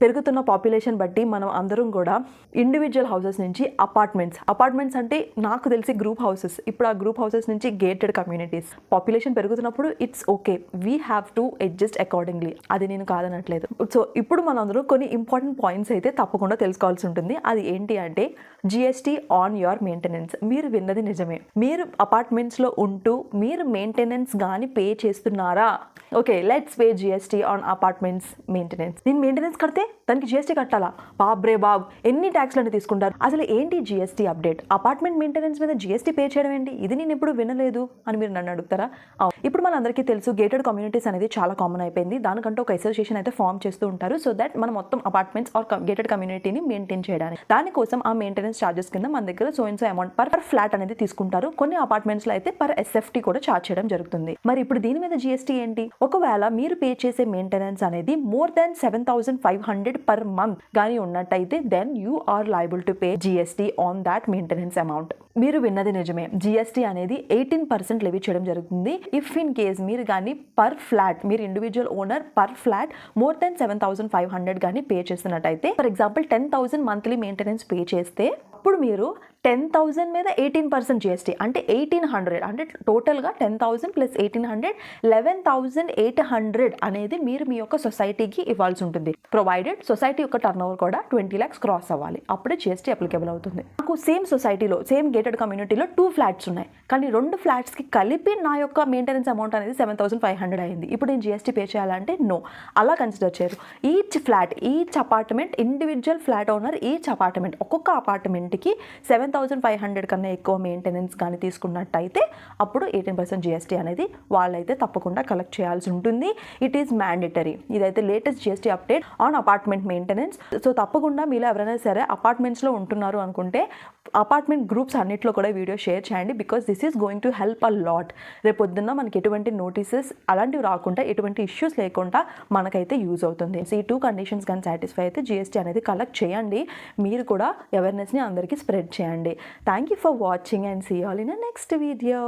పెరుగుతున్న పాపులేషన్ బట్టి మనం అందరం కూడా ఇండివిజువల్ హౌసెస్ నుంచి అపార్ట్మెంట్స్ అపార్ట్మెంట్స్ అంటే నాకు తెలిసి గ్రూప్ హౌసెస్ ఇప్పుడు ఆ గ్రూప్ హౌసెస్ నుంచి గేటెడ్ కమ్యూనిటీస్ పాపులేషన్ పెరుగుతున్నప్పుడు it's okay we have to adjust accordingly అది నేను కాదనట్లేదు. సో ఇప్పుడు మనందరూ కొన్ని ఇంపార్టెంట్ పాయింట్స్ అయితే తప్పకుండా తెలుసుకోవాల్సి ఉంటుంది. అది ఏంటి అంటే జిఎస్టీ ఆన్ యువర్ మెయింటెనెన్స్ మీరు విన్నది నిజమే. మీరు అపార్ట్మెంట్స్లో ఉంటూ మీరు మెయింటెనెన్స్ కానీ పే చేస్తున్నారా? Okay let's pay GST on apartments maintenance నేను మెయింటెనెన్స్ కడితే దానికి జిఎస్టీ కట్టాలా? బాబ్రే బాబ్ ఎన్ని ట్యాక్స్లు అంటే తీసుకుంటారు? అసలు ఏంటి జిఎస్టీ అప్డేట్ అపార్ట్మెంట్ మెయింటెనెన్స్ మీద జిఎస్టీ పే చేయడం ఏంటి? ఇది నేను ఎప్పుడు వినలేదు అని మీరు నన్ను అడుగుతారా? ఇప్పుడు మనందరికీ తెలుసు గేటెడ్ కమ్యూనిటీస్ అనేది చాలా కామన్ అయిపోయింది. దానికంటే ఒక అసోసియేషన్ అయితే ఫామ్ చేస్తూ ఉంటారు. సో దట్ మనం మొత్తం అపార్ట్మెంట్స్ ఆర్ గేటెడ్ కమ్యూనిటీని మెయింటైన్ చేయడానికి. దానికోసం ఆ మెయింటెనెన్స్ ఛార్జెస్ కింద మన దగ్గర so and so amount per per flat అనేది తీసుకుంటారు. కొన్ని అపార్ట్మెంట్స్లో అయితే పర్ ఎస్ఎఫ్టీ కూడా ఛార్జ్ చేయడం జరుగుతుంది. మరి ఇప్పుడు దీని మీద జిఎస్టీ ఏంటి? ఒకవేళ మీరు పే చేసే మెయింటెనెన్స్ అనేది more than seven thousand five hundred per month కానీ ఉన్నట్టయితే then you are liable to pay GST on that maintenance amount మీరు విన్నది నిజమే. జిఎస్టీ అనేది ఎయిటీన్ పర్సెంట్ లెవీ చేయడం జరుగుతుంది. ఇఫ్ ఇన్ కేస్ మీరు కానీ పర్ ఫ్లాట్ మీరు individual owner per flat more than seven thousand five hundred కానీ pay చేస్తున్నట్టయితే for example ten thousand monthly maintenance pay చేస్తే అప్పుడు మీరు టెన్ థౌజండ్ మీద ఎయిటీన్ పర్సెంట్ జిఎస్టీ అంటే ఎయిటీన్ హండ్రెడ్ అంటే టోటల్గా ten thousand plus eighteen hundred eleven thousand eight hundred అనేది మీరు మీ యొక్క సొసైటీకి ఇవ్వాల్సి ఉంటుంది. ప్రొవైడెడ్ సొసైటీ యొక్క టర్న్ ఓవర్ కూడా ట్వంటీ ల్యాక్స్ క్రాస్ అవ్వాలి. అప్పుడే జిఎస్టీ అప్లికేబుల్ అవుతుంది. నాకు సేమ్ సొసైటీలో సేమ్ గేటెడ్ కమ్యూనిటీలో టూ ఫ్లాట్స్ ఉన్నాయి. కానీ రెండు ఫ్లాట్స్కి కలిపి నా యొక్క మెయింటెనెన్స్ అమౌంట్ అనేది సెవెన్ థౌసండ్ ఫైవ్ హండ్రెడ్ అయింది. ఇప్పుడు నేను జిఎస్టీ పే చేయాలంటే నో అలా కన్సిడర్ చేయరు. Each flat each apartment individual flat owner each apartment ఒక్కొక్క అపార్ట్మెంట్ అపార్ట్మెంట్కి సెవెన్ థౌసండ్ ఫైవ్ హండ్రెడ్ కన్నా ఎక్కువ మెయింటెనెన్స్ కానీ తీసుకున్నట్టయితే అప్పుడు ఎయిటీన్ పర్సెంట్ జిఎస్టీ అనేది వాళ్ళైతే తప్పకుండా కలెక్ట్ చేయాల్సి ఉంటుంది. ఇట్ ఈస్ మ్యాండేటరీ ఇదైతే latest GST update on apartment maintenance so తప్పకుండా మీలో ఎవరైనా సరే అపార్ట్మెంట్స్లో ఉంటున్నారు అనుకుంటే అపార్ట్మెంట్ గ్రూప్స్ అన్నిట్లో కూడా వీడియో షేర్ చేయండి because this is going to help a lot రేపు పొద్దున్న మనకి ఎటువంటి నోటీసెస్ అలాంటివి రాకుండా ఎటువంటి ఇష్యూస్ లేకుండా మనకైతే యూజ్ అవుతుంది. సో ఈ టూ కండిషన్స్ కానీ సాటిస్ఫై అయితే జిఎస్టీ అనేది కలెక్ట్ చేయండి. మీరు కూడా అవేర్నెస్ని అందరికీ స్ప్రెడ్ చేయండి. Thank you for watching and see all in next video